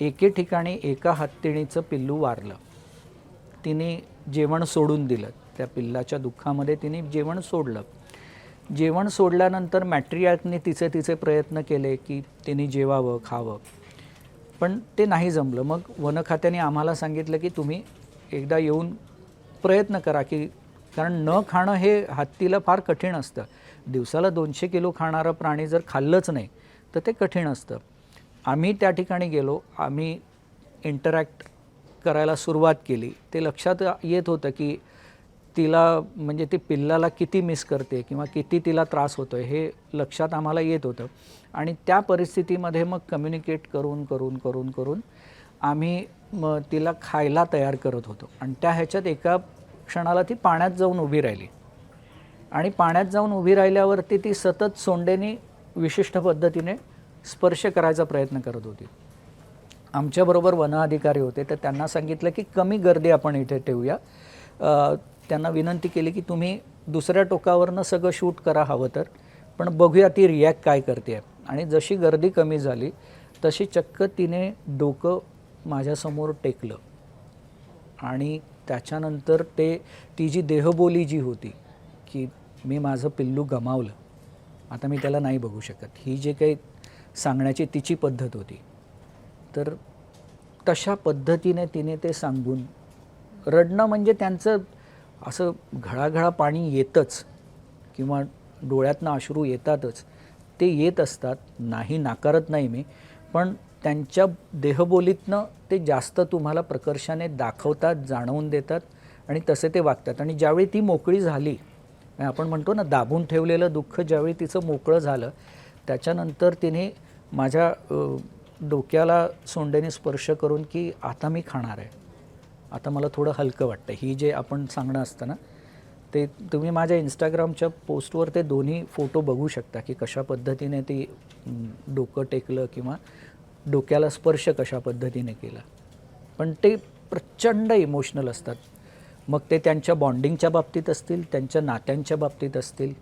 एके ठिकाणी एका हत्तीणीचं पिल्लू वारलं. तिने जेवण सोडून दिलं. त्या पिल्लाच्या दुःखामध्ये तिने जेवण सोडलं. जेवण सोडल्यानंतर मॅट्रियाकने तिचे तिचे प्रयत्न केले की तिने जेवावं खावं. पण ते नाही जमलं. मग वन खात्याने आम्हाला सांगितलं की तुम्ही एकदा येऊन प्रयत्न करा की कारण न खाणं हे हत्तीला फार कठीण असतं. दिवसाला दोनशे किलो खाणारं प्राणी जर खाल्लंच नाही तर ते कठीण असतं. आम्ही त्या ठिकाणी गेलो आम्ही इंटरॅक्ट करायला सुरुवात केली. ते लक्षात येत होतं की तिला म्हणजे ती पिल्लाला किती मिस करते किंवा किती तिला त्रास होतो आहे हे लक्षात आम्हाला येत होतं. आणि त्या परिस्थितीमध्ये मग कम्युनिकेट करून करून करून करून आम्ही मग तिला खायला तयार करत होतो. आणि त्या ह्याच्यात एका क्षणाला ती पाण्यात जाऊन उभी राहिली. आणि पाण्यात जाऊन उभी राहिल्यावरती ती सतत सोंडेनी विशिष्ट पद्धतीने स्पर्श करायचा प्रयत्न करत होती. आमच्याबरोबर वन अधिकारी होते तर त्यांना सांगितलं की कमी गर्दी आपण इथे ठेवूया. त्यांना विनंती केली की तुम्ही दुसऱ्या टोकावरनं सगळं शूट करा हवं तर पण बघूया ती रिॲक्ट काय करते. आणि जशी गर्दी कमी झाली तशी चक्क तिने डोकं माझ्यासमोर टेकलं. आणि त्याच्यानंतर ते ती जी देहबोली जी होती की मी माझं पिल्लू गमावलं. आता मी त्याला नाही बघू शकत. ही जे काही सांगण्याची तिची पद्धत होती. तर तशा पद्धतीने तिने ते सांगून रडणं म्हणजे त्यांचं असं घळाघळा पाणी येतच किंवा डोळ्यातनं अश्रू येतातच. ते येत असतात नाही नाकारत नाही मी पण त्यांच्या देहबोलीतनं ते जास्त तुम्हाला प्रकर्षाने दाखवतात जाणवून देतात आणि तसे ते वागतात. आणि ज्यावेळी ती मोकळी झाली आपण म्हणतो ना दाबून ठेवलेलं दुःख ज्यावेळी तिचं मोकळं झालं त्याच्यानंतर तिने माझ्या डोक्याला सोंडेने स्पर्श करून की आता मी खाणार आहे. आता मला थोडं हलकं वाटतं ही जे आपण सांगणं असतं ना ते तुम्ही माझ्या इंस्टाग्रामच्या पोस्टवर ते दोन्ही फोटो बघू शकता की कशा पद्धतीने ती डोकं टेकलं किंवा डोक्याला स्पर्श कशा पद्धतीने केला. पण ते प्रचंड इमोशनल असतात. मग ते त्यांच्या बॉन्डिंगच्या बाबतीत असतील त्यांच्या नात्यांच्या बाबतीत असतील